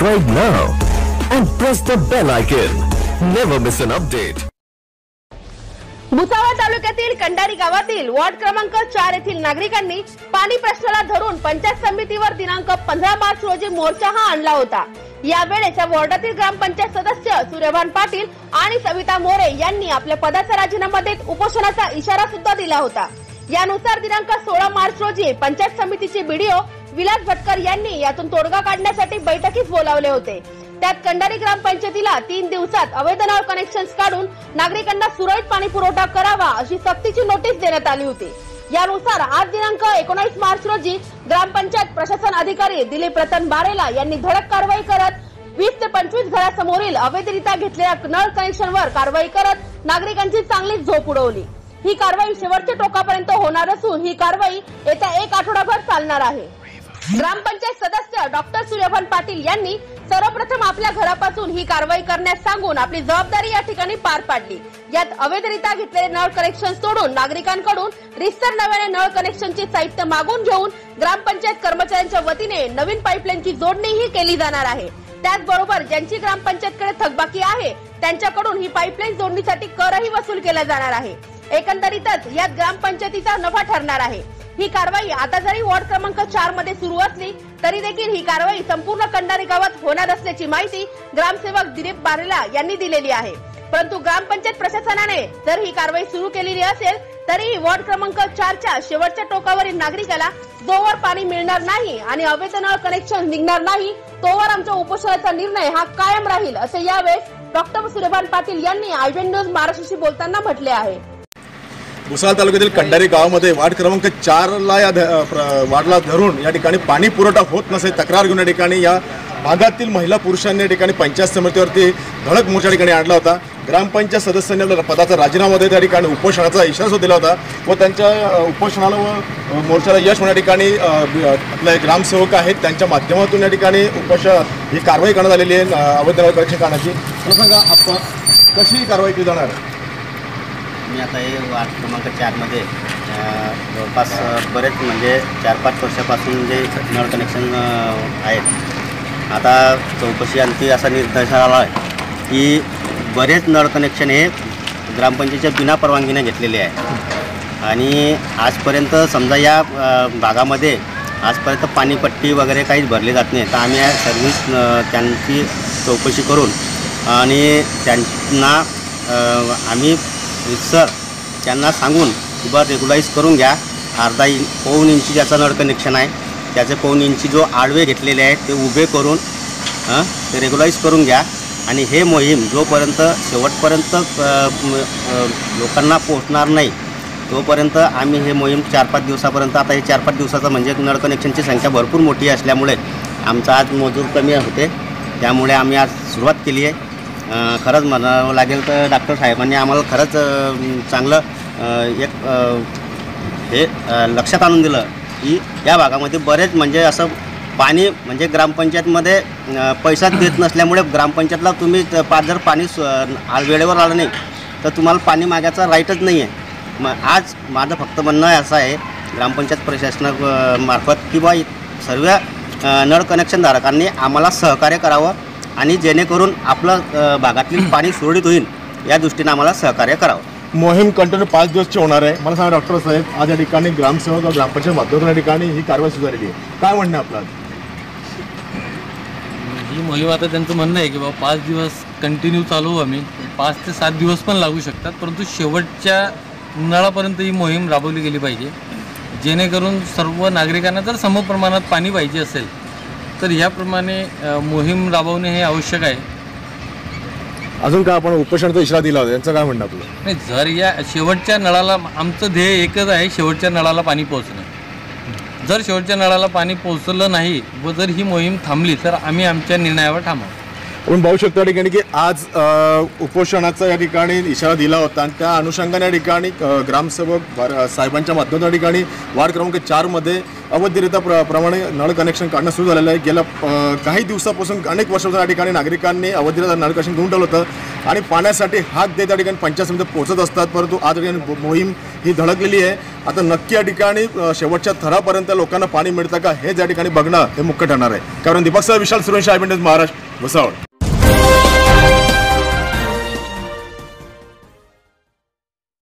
Subscribe now and press the bell icon. Never miss an update. Bhusawal तालुक्यातील कंडारी गावातील ward क्रमांक चार येथील नागरिकांनी पाणी प्रश्नाला धरून पंचायत समितीवर दिनांक पंधरा मार्च रोजी मोर्चा हा आणला होता यावेळेस या वॉर्डातील ग्रामपंचायत सदस्य सूर्यभान पाटील आणि सविता मोरे यांनी आपल्या पदाचा राजीनामा देत उपोषणाचा इशारा सुद्धा दिला होता यानुसार दिनांक सोळा मार्च रोजी पंचायत समितीचे बीडीओ विलास भटकर यांनी यातून तोडगा काढण्यासाठी बैठकीत बोलावले होते. त्यात कंडारी ग्रामपंचायतीला तीन दिवसात अवैध नळ कनेक्शन काढून नागरिकांना सुरळीत पाणी पुरवठा करावा अशी सक्तीची नोटीस देण्यात आली होती. यानुसार आज दिनांक एकोणीस मार्च रोजी ग्रामपंचायत प्रशासन अधिकारी दिलीप रतन बारेला यांनी धडक कारवाई करत वीस ते पंचवीस घरासमोरील अवैधरित्या घेतलेल्या नळ कनेक्शनवर कारवाई करत नागरिकांची चांगलीच झोप उडवली. ही कारवाई शेवटच्या टोकापर्यंत होणार असून ही कारवाई येत्या एक आठवडाभर चालणार आहे. ग्रामपंचायत सदस्य डॉक्टर सूर्यभान पाटील यांनी सर्वप्रथम आपल्या घरापासून ही कारवाई करण्यास सांगून आपली जबाबदारी या ठिकाणी पार पाडली. यात अवैधरित्या घेतलेले नळ कनेक्शन सोडून नागरिकांकडून रिस्तर नव्याने नळ कनेक्शनचे साहित्य मागून घेऊन ग्रामपंचायत कर्मचाऱ्यांच्या वतीने नवीन पाईपलाईनची जोडणीही केली जाणार आहे. त्याचबरोबर ज्यांची ग्रामपंचायतकडे थकबाकी आहे त्यांच्याकडून ही पाईपलाईन जोडणीसाठी करही वसूल केला जाणार आहे. एकंदरीतच यात ग्रामपंचायतीचा नफा ठरणार आहे. ही कारवाई आता जरी वॉर्ड क्रमांक चारमध्ये सुरू असली तरी देखील ही कारवाई संपूर्ण कंडारी गावात होणार असल्याची माहिती ग्रामसेवक दिलीप बारेला यांनी दिलेली आहे. परंतु ग्रामपंचायत प्रशासनाने जर ही कारवाई सुरू केलेली असेल तरीही वॉर्ड क्रमांक चारच्या शेवटच्या टोकावरील नागरिकाला जोवर पाणी मिळणार नाही आणि अवैध नळ कनेक्शन निघणार नाही तोवर आमच्या उपोषणाचा निर्णय हा कायम राहील असे यावेळेस डॉक्टर सूर्यभान पाटील यांनी आयव्हन न्यूज महाराष्ट्राशी बोलताना म्हटले आहे. भुसावळ तालुक्यातील कंडारी गावामध्ये वार्ड क्रमांक चारला या ध- प्र- वार्डला धरून या ठिकाणी पाणी पुरवठा होत नसे तक्रार घेऊन या ठिकाणी या भागातील महिला पुरुषांनी या ठिकाणी पंचायत समितीवरती धडक मोर्चा ठिकाणी आणला होता. ग्रामपंचायत सदस्यांनी आपल्या पदाचा राजीनामा देत त्या ठिकाणी उपोषणाचा इशारा दिला होता व त्यांच्या उपोषणाला व मोर्चाला यश होण्या ठिकाणी आपले ग्रामसेवक आहेत त्यांच्या माध्यमातून या ठिकाणी उपोष ही कारवाई करण्यात आलेली आहे अवैध नळ कनेक्शन काढण्याची. मला सांगा आपण कशी कारवाई केली जाणार? मी आता हे वार्ड क्रमांक चारमध्ये जवळपास बरेच म्हणजे चार पाच वर्षापासून जे नळ कनेक्शन आहेत आता चौकशी आणखी असा निर्देश आला आहे की बरेच नळ कनेक्शन हे ग्रामपंचायतीच्या बिना परवानगीने घेतलेले आहे. आणि आजपर्यंत समजा या भागामध्ये आजपर्यंत पाणीपट्टी वगैरे काहीच भरली जात नाही तर आम्ही या सर्व्हिस त्यांची चौकशी करून आणि त्यांना आम्ही सर त्यांना सांगून किंवा बा रेग्युलाईज करून घ्या. अर्धा इं पाऊन इंची ज्याचं नळ कनेक्शन आहे त्याचे पाऊन इंची जो आडवे घेतलेले आहेत ते उभे करून ते रेग्युलाईज करून घ्या. आणि हे मोहीम जोपर्यंत शेवटपर्यंत लोकांना पोहोचणार नाही तोपर्यंत आम्ही हे मोहीम चार पाच दिवसापर्यंत आता हे चार पाच दिवसाचं म्हणजे नळ कनेक्शनची संख्या भरपूर मोठी असल्यामुळे आमचा आज मजूर कमी होते. त्यामुळे आम्ही आज सुरुवात केली आहे. खरंच म्हणावं लागेल तर डॉक्टर साहेबांनी आम्हाला खरंच चांगलं एक हे लक्षात आणून दिलं की या भागामध्ये बरेच म्हणजे असं पाणी म्हणजे ग्रामपंचायतमध्ये पैसा देत नसल्यामुळे ग्रामपंचायतला तुम्ही पाच पा जर पाणी वेळेवर आलं नाही तर तुम्हाला पाणी मागायचा राईटच नाही आहे मग आज माझं फक्त म्हणणं असं आहे ग्रामपंचायत प्रशासना मार्फत किंवा सर्व नळ कनेक्शनधारकांनी आम्हाला सहकार्य करावं आणि जेणेकरून आपलं भागातील पाणी सुरळीत होईल या दृष्टीनं आम्हाला सहकार्य करावं. मोहीम कंटिन्यू पाच दिवसची होणार आहे. मला सांगा डॉक्टर साहेब आज या ठिकाणी ग्रामसेवक व ग्रामपंचायत माध्यमातून या ठिकाणी ही कारवाई सुरू झालेली आहे. काय म्हणणं आपलं? ही मोहीम आता त्यांचं म्हणणं आहे की बाबा पाच दिवस कंटिन्यू चालवू आम्ही. पाच ते सात दिवस पण लागू शकतात परंतु शेवटच्या नळापर्यंत ही मोहीम राबवली गेली पाहिजे. जेणेकरून सर्व नागरिकांना जर समप्रमाणात पाणी पाहिजे असेल तर ह्याप्रमाणे मोहीम राबवणे हे आवश्यक आहे. अजून काय आपण उपोषणाचा इशारा दिला होता यांचं काय म्हणणं आपलं? नाही जर या शेवटच्या नळाला आमचं ध्येय एकच आहे शेवटच्या नळाला पाणी पोहोचणं. जर शेवटच्या नळाला पाणी पोहोचलं नाही व जर ही मोहीम थांबली तर आम्ही आमच्या निर्णयावर ठामू आपण पाहू शकतो या ठिकाणी की आज उपोषणाचा या ठिकाणी इशारा दिला होता. आणि त्या अनुषंगाने या ठिकाणी ग्रामसेवक साहेबांच्या माध्यमातून या ठिकाणी वार्ड क्रमांक चारमध्ये अवैधरित्या प्र प्रमाणे नळ कनेक्शन काढणं सुरू झालेलं आहे. गेल्या काही दिवसापासून अनेक वर्षापासून या ठिकाणी नागरिकांनी अवैधरित्या नळ कनेक्शन घेऊन ठेवलं होतं. आणि पाण्यासाठी हात देत त्या ठिकाणी पंचायत समिती पोहोचत असतात. परंतु आज या ठिकाणी मोहीम ही धडकलेली आहे. आता नक्की या ठिकाणी शेवटच्या थरापर्यंत लोकांना पाणी मिळतं का हे या ठिकाणी बघणं हे मुख्य ठरणार आहे. कारण दीपक सर विशाल सुरेश आय महाराष्ट्र भुसावळ.